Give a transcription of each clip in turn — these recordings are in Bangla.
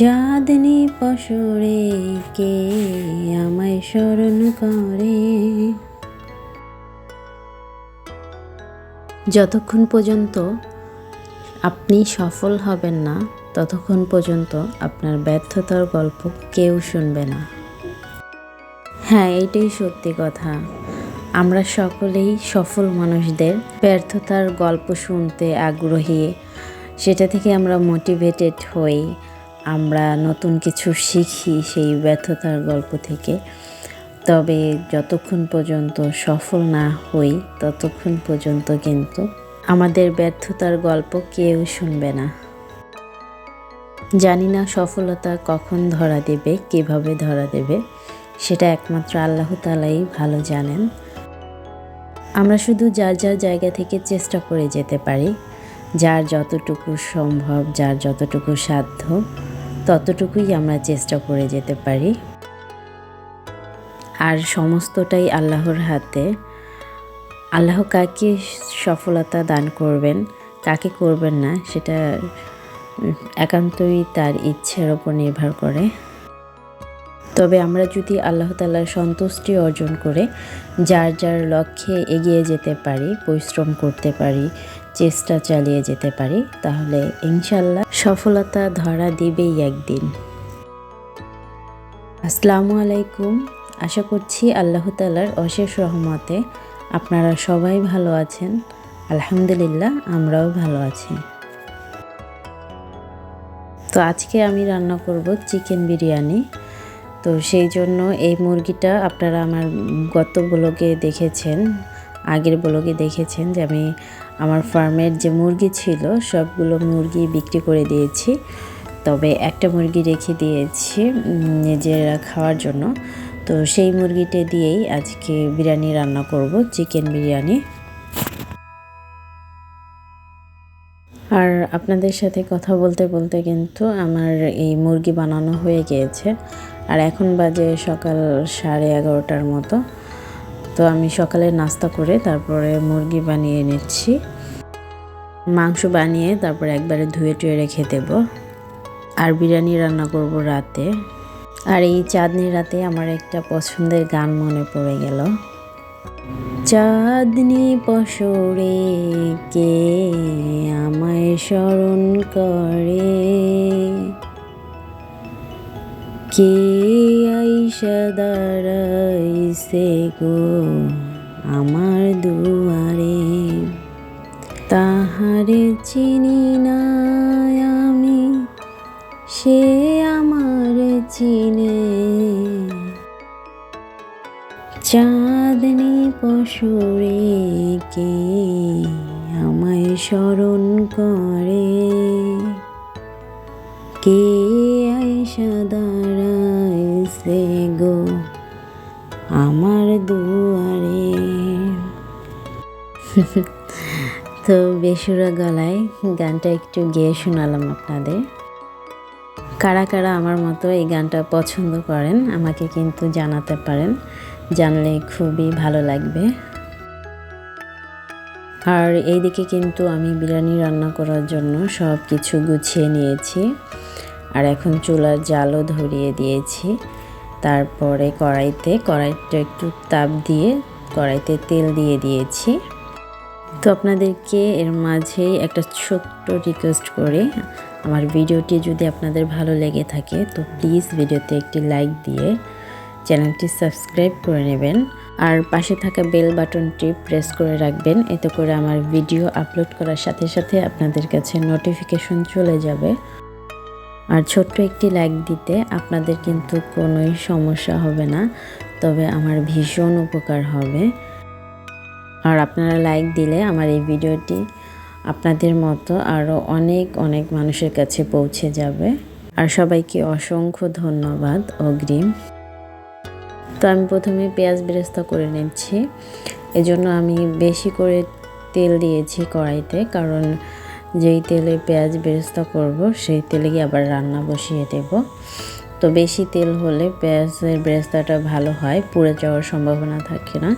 চাঁদনি পশরে কে আমায় স্মরণ করে? যতক্ষণ পর্যন্ত আপনি সফল হবেন না, ততক্ষণ পর্যন্ত আপনার ব্যর্থতার গল্প কেউ শুনবে না। হ্যাঁ এটাই সত্যি কথা। আমরা সকলেই সফল মানুষদের ব্যর্থতার গল্প শুনতে আগ্রহী। সেটা থেকে আমরা মোটিভেটেড হই। আমরা নতুন কিছু শিখি সেই ব্যর্থতার গল্প থেকে। তবে যতক্ষণ পর্যন্ত সফল না হই, ততক্ষণ পর্যন্ত কিন্তু আমাদের ব্যর্থতার গল্প কেউ শুনবে না। জানি না সফলতা কখন ধরা দেবে, কীভাবে ধরা দেবে, সেটা একমাত্র আল্লাহ তালাই ভালো জানেন। আমরা শুধু যার যার জায়গা থেকে চেষ্টা করে যেতে পারি, যার যতটুকু সম্ভব, যার যতটুকু সাধ্য ততটুকুই আমরা চেষ্টা করে যেতে পারি। আর সমস্তটাই আল্লাহর হাতে। আল্লাহ কাকে সফলতা দান করবেন, কাকে করবেন না, সেটা একান্তই তার ইচ্ছের ওপর নির্ভর করে। তবে আমরা যদি আল্লাহ তালার সন্তুষ্টি অর্জন করে, যার যার লক্ষ্যে এগিয়ে যেতে পারি, পরিশ্রম করতে পারি চেষ্টা চালিয়ে যেতে পারি, তাহলে ইনশাল্লাহ সফলতা ধরা দিবেই একদিন। আসসালামু আলাইকুম। আশা করছি আল্লাহ তালার অশেষ রহমতে আপনারা সবাই ভালো আছেন। আলহামদুলিল্লাহ, আমরাও ভালো আছি। তো আজকে আমি রান্না করব চিকেন বিরিয়ানি। তো সেই জন্য এই মুরগিটা আপনারা আমার গত ব্লগে দেখেছেন। আগের ব্লগে দেখেছেন যে আমি আমার ফার্মের যে মুরগি ছিল, সবগুলো মুরগি বিক্রি করে দিয়েছি। তবে একটা মুরগি রেখে দিয়েছি নিজেরা খাওয়ার জন্য। তো সেই মুরগিটা দিয়েই আজকে বিরিয়ানি রান্না করব, চিকেন বিরিয়ানি। আর আপনাদের সাথে কথা বলতে বলতে কিন্তু আমার এই মুরগি বানানো হয়ে গিয়েছে। আর এখন বাজে সকাল সাড়ে এগারোটার মতো। তো আমি সকালে নাস্তা করে তারপরে মুরগি বানিয়ে নিচ্ছি। মাংস বানিয়ে তারপর একবারে ধুয়ে টুয়ে রেখে দেব। আর বিরিয়ানি রান্না করব রাতে। আর এই চাঁদনি রাতে আমার একটা পছন্দের গান মনে পড়ে গেল। চাঁদনি পশরে কে আমায় স্মরণ করে? কে আইসা দাঁড়াইছে গো আমার দুয়ারে? তাহারে চিনি না আমি, সে আমার চিনে। চাঁদনি পশুরে কে আমায় স্মরণ করে? কে আয়সা দাঁড়াইছে গো আমার দুয়ারে। তো বেসুরা গলায় গানটা একটু গেয়ে শোনালাম আপনাদের। কারা কারা আমার মতো এই গানটা পছন্দ করেন, আমাকে কিন্তু জানাতে পারেন। জানলে খুবই ভালো লাগবে। আর এইদিকে কিন্তু আমি বিরিয়ানি রান্না করার জন্য সব কিছু গুছিয়ে নিয়েছি। আর এখন চুলার জালও ধরিয়ে দিয়েছি। তারপরে কড়াইতে, কড়াইটা একটু তাপ দিয়ে কড়াইতে তেল দিয়ে দিয়েছি। তো আপনাদেরকে এর মাঝেই একটা ছোট্ট রিকোয়েস্ট করে। আমার ভিডিওটি যদি আপনাদের ভালো লেগে থাকে, তো প্লিজ ভিডিওতে একটি লাইক দিয়ে চ্যানেলটি সাবস্ক্রাইব করে নেবেন। আর পাশে থাকা বেল বাটনটি প্রেস করে রাখবেন, এতে করে আমার ভিডিও আপলোড করার সাথে সাথে আপনাদের কাছে নোটিফিকেশন চলে যাবে। আর ছোট্ট একটি লাইক দিতে আপনাদের কিন্তু কোনোই সমস্যা হবে না, তবে আমার ভীষণ উপকার হবে। আর আপনারা লাইক দিলে আমার এই ভিডিওটি আপনাদের মতো আরও অনেক অনেক মানুষের কাছে পৌঁছে যাবে। আর সবাইকে অসংখ্য ধন্যবাদ, অগ্রিম। তো আমি প্রথমে পেঁয়াজ বেরেস্তা করে নিচ্ছি। এজন্য আমি বেশি করে তেল দিয়েছি কড়াইতে, কারণ যেই তেলে পেঁয়াজ বেরেস্তা করব, সেই তেলে গিয়ে আবার রান্না বসিয়ে দেব। তো বেশি তেল হলে পেঁয়াজের বেরেস্তাটা ভালো হয়, পুড়ে যাওয়ার সম্ভাবনা থাকে না।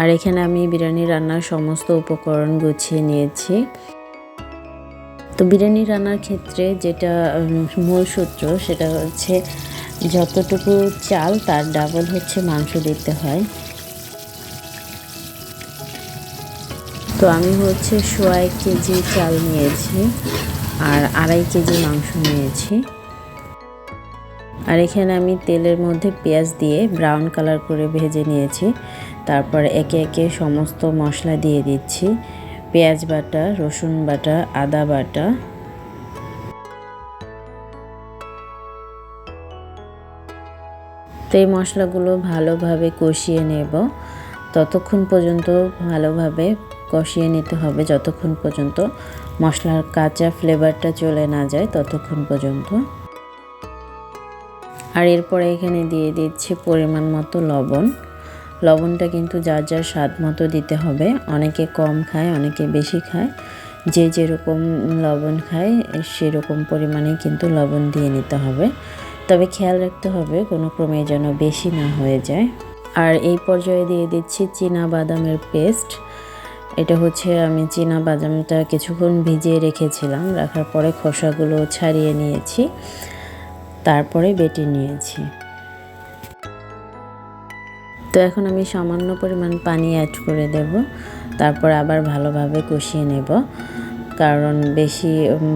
আর এখানে আমি বিরিয়ানি রান্নার সমস্ত উপকরণ গুছিয়ে নিয়েছি। তো বিরিয়ানি রান্নার ক্ষেত্রে যেটা মূল সূত্র সেটা হচ্ছে, যতটুকু চাল তার ডাবল হচ্ছে মাংস দিতে হয়। তো আমি হচ্ছে সোয়া এক কেজি চাল নিয়েছি আর আড়াই কেজি মাংস নিয়েছি। আর এখানে আমি তেলের মধ্যে পেঁয়াজ দিয়ে ব্রাউন কালার করে ভেজে নিয়েছি। তারপর একে একে সমস্ত মশলা দিয়ে দিচ্ছি। পেঁয়াজ বাটা, রসুন বাটা, আদা বাটা। তো এই মশলাগুলো ভালোভাবে কষিয়ে নেব। ততক্ষণ পর্যন্ত ভালোভাবে কষিয়ে নিতে হবে যতক্ষণ পর্যন্ত মশলার কাঁচা ফ্লেভারটা চলে না যায় ততক্ষণ পর্যন্ত। আর এরপরে এখানে দিয়ে দিচ্ছি পরিমাণ মতো লবণ। লবণটা কিন্তু যার যার স্বাদ মতো দিতে হবে। অনেকে কম খায়, অনেকে বেশি খায়। যে যেরকম লবণ খায়, সেরকম পরিমাণে কিন্তু লবণ দিয়ে নিতে হবে। তবে খেয়াল রাখতে হবে কোনো ক্রমে যেন বেশি না হয়ে যায়। আর এই পর্যায়ে দিয়ে দিচ্ছি চীনা বাদামের পেস্ট এটা হচ্ছে আমি চীনা বাদামটা কিছুক্ষণ ভিজিয়ে রেখেছিলাম, রাখার পরে খোসাগুলো ছাড়িয়ে নিয়েছি, তারপরে বেটে নিয়েছি। তো এখন আমি সামান্য পরিমাণ পানি অ্যাড করে দেব, তারপর আবার ভালোভাবে কষিয়ে নেব, কারণ বেশি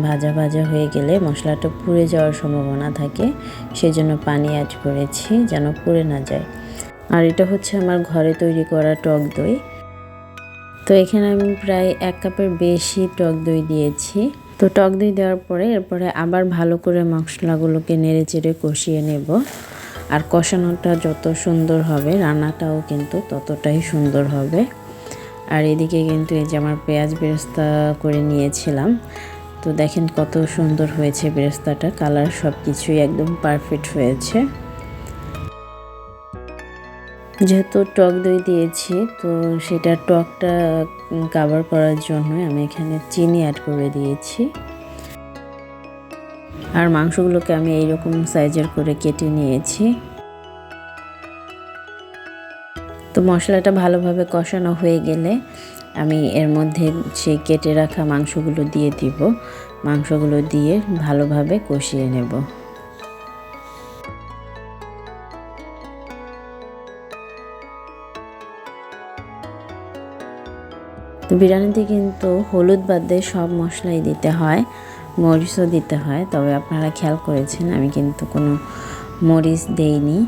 ভাজা ভাজা হয়ে গেলে মশলাটা পুড়ে যাওয়ার সম্ভাবনা থাকে, সেজন্য পানি অ্যাড করেছি যেন পুড়ে না যায়। আর এটা হচ্ছে আমার ঘরে তৈরি করা টক দই। তো এখানে আমি প্রায় এক কাপের বেশি টক দই দিয়েছি। তো টক দই দেওয়ার পরে এরপরে আবার ভালো করে মশলাগুলোকে নেড়ে চেড়ে কষিয়ে নেব। আর কষানোটা যত সুন্দর হবে, রান্নাটাও কিন্তু ততটাই সুন্দর হবে। আর এদিকে কিন্তু এই যে আমার পেঁয়াজ বেরেস্তা করে নিয়েছিলাম। তো দেখেন কত সুন্দর হয়েছে বেরেস্তাটা, কালার সব কিছুই একদম পারফেক্ট হয়েছে। যেহেতু টক দই দিয়েছি, তো সেটা টকটা কাভার করার জন্য আমি এখানে চিনি অ্যাড করে দিয়েছি। আর মাংসগুলোকে আমি এইরকম সাইজের করে কেটে নিয়েছি। তো মশলাটা ভালোভাবে কষানো হয়ে গেলে আমি এর মধ্যে সেই কেটে রাখা মাংসগুলো দিয়ে দিব। মাংসগুলো দিয়ে ভালোভাবে কষিয়ে নেব। বিরিয়ানিতে কিন্তু হলুদ বাদ দিয়ে সব মশলাই দিতে হয়, মরিচও দিতে হয়। তবে আপনারা খেয়াল করেছেন, আমি কিন্তু কোনো মরিচ দেইনি।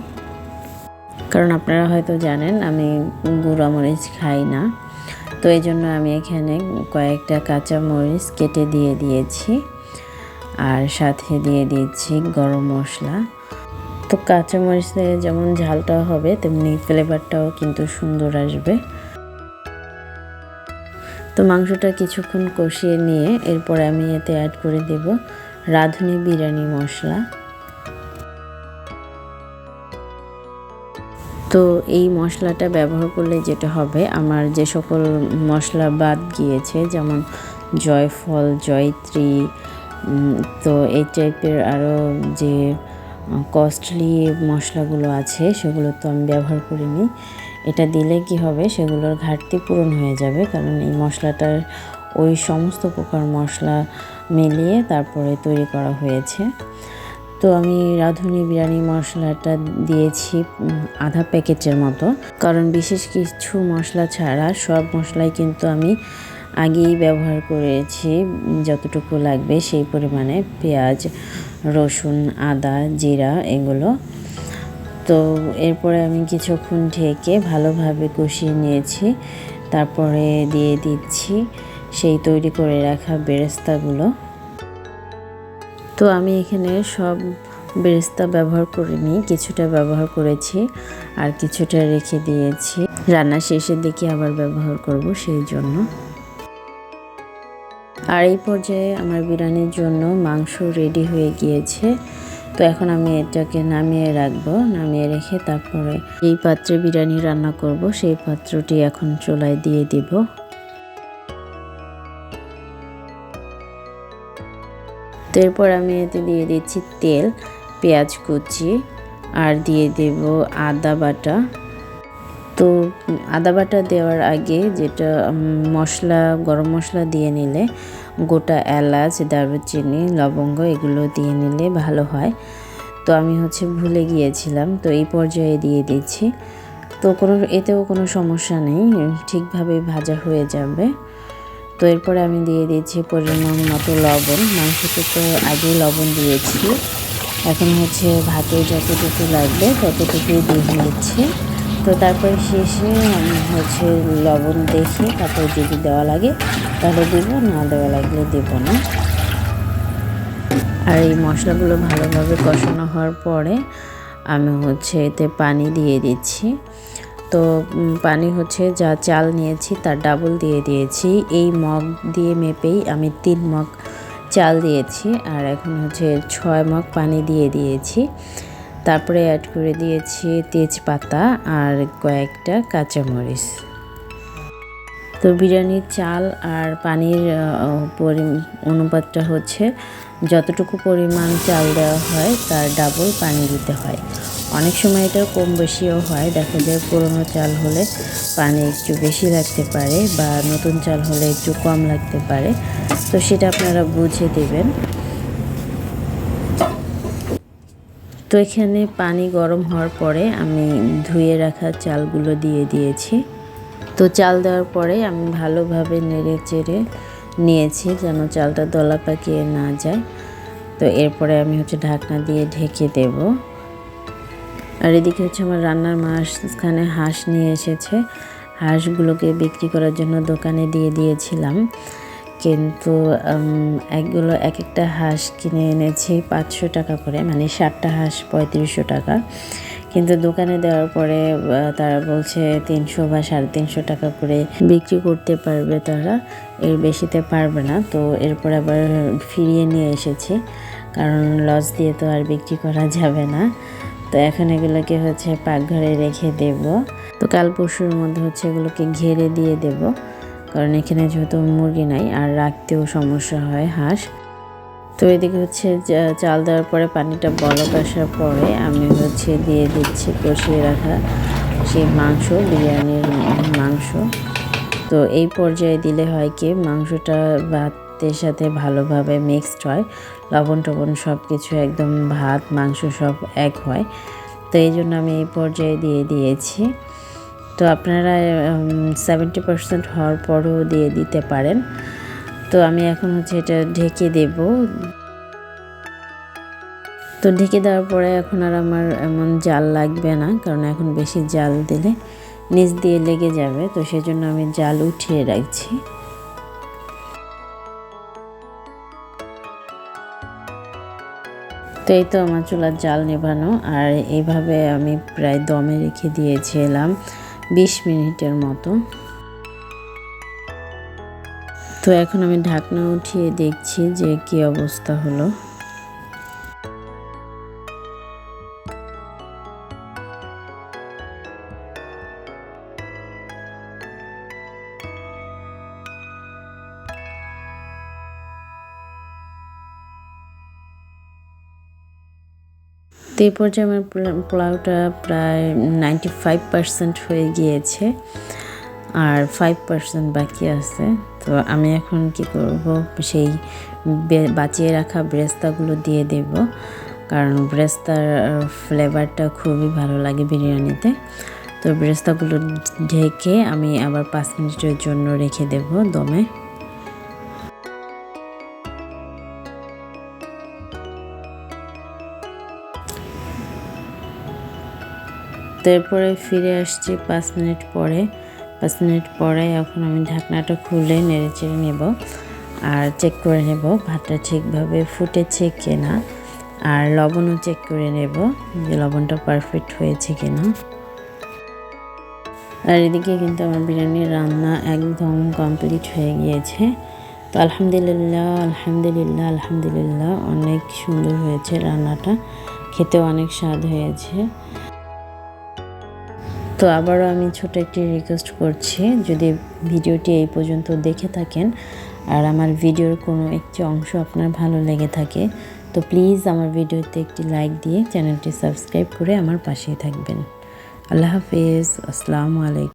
কারণ আপনারা হয়তো জানেন, আমি গুঁড়া মরিচ খাই না। তো এই জন্য আমি এখানে কয়েকটা কাঁচা মরিচ কেটে দিয়ে দিয়েছি, আর সাথে দিয়ে দিয়েছি গরম মশলা। তো কাঁচা মরিচে যেমন ঝালটা হবে, তেমনি ফ্লেভারটাও কিন্তু সুন্দর আসবে। তো মাংসটা কিছুক্ষণ কষিয়ে নিয়ে এরপরে আমি এতে অ্যাড করে দেব রাঁধুনি বিরিয়ানি মশলা। তো এই মশলাটা ব্যবহার করলে যেটা হবে, আমার যে সকল মশলা বাদ গিয়েছে, যেমন জয়ফল, জয়ত্রী তো এই টাইপের আরও যে কস্টলি মশলাগুলো আছে, সেগুলো তো আমি ব্যবহার করিনি। এটা দিলে কি হবে? সেগুলোর ঘাটতি পূরণ হয়ে যাবে। কারণ এই মশলাটার ওই সমস্ত প্রকার মশলা মিলিয়ে তারপরে তৈরি করা হয়েছে। তো আমি রাঁধুনি বিরিয়ানি মশলাটা দিয়েছি আধা প্যাকেটের মতো। কারণ বিশেষ কিছু মশলা ছাড়া সব মশলাই কিন্তু আমি আগেই ব্যবহার করেছি, যতটুকু লাগবে সেই পরিমাণে। পেঁয়াজ, রসুন, আদা, জিরা, এগুলো। তো এরপরে আমি কিছুক্ষণ ঢেকে ভালোভাবে কষিয়ে নিয়েছি। তারপরে দিয়ে দিচ্ছি সেই তৈরি করে রাখা বেরেস্তাগুলো। তো আমি এখানে সব বেরেস্তা ব্যবহার করিনি, কিছুটা ব্যবহার করেছি আর কিছুটা রেখে দিয়েছি। রান্না শেষের দিকে আবার ব্যবহার করব সেই জন্য। আর এই পর্যায়ে আমার বিরিয়ানির জন্য মাংস রেডি হয়ে গিয়েছে। তো এখন আমি এটাকে নামিয়ে রাখব, নামিয়ে রেখে তারপরে এই পাত্রে বিরিয়ানি রান্না করব, সেই পাত্রটি এখন চুলায় দিয়ে দিব। তো এরপর আমি এতে দিয়ে দিচ্ছি তেল, পেঁয়াজ কুচি, আর দিয়ে দেব আদা বাটা। তো আদা বাটা দেওয়ার আগে যেটা মশলা, গরম মশলা দিয়ে নিলে গোটা এলাচ, দারুচিনি, লবঙ্গ এগুলো দিয়ে নিলে ভালো হয়। তো আমি হচ্ছে ভুলে গিয়েছিলাম, তো এই পর্যায়ে দিয়ে দিচ্ছি। তো কোনো, এতেও কোনো সমস্যা নেই, ঠিকভাবে ভাজা হয়ে যাবে। তো এরপরে আমি দিয়ে দিয়েছি পরিমাণ মতো লবণ। মাংসতে তো আগেই লবণ দিয়েছি, এখন হচ্ছে ভাতে যতটুকু লাগবে ততটুকুই দিয়ে দিচ্ছি। তো তারপরে শেষে হচ্ছে লবণ দেখে তারপর যদি দেওয়া লাগে, তাহলে দেবো, না দেওয়া লাগলে দেবো না। আর এই মশলাগুলো ভালোভাবে কষানো হওয়ার পরে আমি হচ্ছে এতে পানি দিয়ে দিচ্ছি। তো পানি হচ্ছে যা চাল নিয়েছি তার ডাবল দিয়ে দিয়েছি। এই মগ দিয়ে মেপেই আমি তিন মগ চাল দিয়েছি। আর এখন হচ্ছে ছয় মগ পানি দিয়ে দিয়েছি। তারপরে অ্যাড করে দিয়েছি তেজপাতা আর কয়েকটা কাঁচামরিচ। তো বিরিয়ানির চাল আর পানির অনুপাতটা হচ্ছে যতটুকু পরিমাণ চাল দেওয়া হয় তার ডাবল পানি দিতে হয়। অনেক সময় এটা কম বেশিও হয়, দেখা যায় পুরনো চাল হলে পানি একটু বেশি লাগতে পারে বা নতুন চাল হলে একটু কম লাগতে পারে। তো সেটা আপনারা বুঝে দেবেন। তো এখানে পানি গরম হওয়ার পরে আমি ধুয়ে রাখা চালগুলো দিয়ে দিয়েছি। তো চাল দেওয়ার পরে আমি ভালোভাবে নেড়ে চেড়ে নিয়েছি যেন চালটা দলা পাকিয়ে না যায়। তো এরপরে আমি হচ্ছে ঢাকনা দিয়ে ঢেকে দেব। আর এদিকে হচ্ছে আমার রান্নার মাঝখানে হাঁস নিয়ে এসেছে। হাঁসগুলোকে বিক্রি করার জন্য দোকানে দিয়ে দিয়েছিলাম। কিন্তু একগুলো এক একটা হাঁস কিনে এনেছি পাঁচশো টাকা করে মানে সাতটা হাঁস পঁয়ত্রিশশো টাকা। কিন্তু দোকানে দেওয়ার পরে তারা বলছে তিনশো বা সাড়ে তিনশো টাকা করে বিক্রি করতে পারবে তারা, এর বেশিতে পারবে না। তো এরপর আবার ফিরিয়ে নিয়ে এসেছি, কারণ লস দিয়ে তো আর বিক্রি করা যাবে না। তো এখন এগুলোকে হচ্ছে পাকঘরে রেখে দেব। তো কাল পরশুর মধ্যে হচ্ছে এগুলোকে ঘেরে দিয়ে দেব। কারণ এখানে যেহেতু মুরগি নাই আর রাখতেও সমস্যা হয় হাঁস। তো এদিকে হচ্ছে চাল দেওয়ার পরে পানিটা বলক আসার পরে আমি হচ্ছে দিয়ে দিচ্ছি কষিয়ে রাখা সেই মাংস, বিরিয়ানির মাংস। তো এই পর্যায়ে দিলে হয় কি, মাংসটা ভাতের সাথে ভালোভাবে মিক্সড হয়। লবণ টবণ সব কিছু একদম ভাত, মাংস সব এক হয়। তো এই জন্য আমি এই পর্যায়ে দিয়ে দিয়েছি। তো আপনারা সেভেন্টি পার্সেন্ট হওয়ার পরও দিয়ে দিতে পারেন। তো আমি এখন হচ্ছে এটা ঢেকে দেব। তো ঢেকে দেওয়ার পরে এখন আর আমার এমন জাল লাগবে না, কারণ এখন বেশি জাল দিলে নিচ দিয়ে লেগে যাবে। তো সেজন্য আমি জাল উঠিয়ে রাখছি। তো এই তো আমার চুলার জাল নেভানো, আর এইভাবে আমি প্রায় দমে রেখে দিয়েছিলাম। বিশ মিনিটের মতো। তো এখন আমি ঢাকনা উঠিয়ে দেখছি যে কি অবস্থা হলো। এই পর্যায়ে আমার পোলাওটা প্রায় নাইনটি ফাইভ পার্সেন্ট হয়ে গিয়েছে আর ফাইভ পার্সেন্ট বাকি আছে। তো আমি এখন কি করব? সেই বাঁচিয়ে রাখা ব্রেস্তাগুলো দিয়ে দেব। কারণ ব্রেস্তার ফ্লেভারটা খুবই ভালো লাগে বিরিয়ানিতে। তো ব্রেস্তাগুলো ঢেকে আমি আবার পাঁচ মিনিটের জন্য রেখে দেব দমে। তারপরে ফিরে আসছি পাঁচ মিনিট পরে। পাঁচ মিনিট পরে এখন আমি ঢাকনাটা খুলে নেড়ে চেড়ে নেব আর চেক করে নেব ভাতটা ঠিকভাবে ফুটেছে কিনা। আর লবণও চেক করে নেব যে লবণটা পারফেক্ট হয়েছে কিনা। আর এদিকে কিন্তু আমার বিরিয়ানির রান্না একদম কমপ্লিট হয়ে গিয়েছে। তো আলহামদুলিল্লাহ আলহামদুলিল্লাহ আলহামদুলিল্লাহ অনেক সুন্দর হয়েছে রান্নাটা। খেতে অনেক স্বাদ হয়েছে। তো আবারও আমি ছোট একটি রিকোয়েস্ট করছি, যদি ভিডিওটি এই পর্যন্ত দেখে থাকেন আর আমার ভিডিওর কোনো একটি অংশ আপনার ভালো লেগে থাকে, তো প্লিজ আমার ভিডিওতে একটি লাইক দিয়ে চ্যানেলটি সাবস্ক্রাইব করে আমার পাশেই থাকবেন। আল্লাহ হাফিজ, আসসালামু আলাইকুম।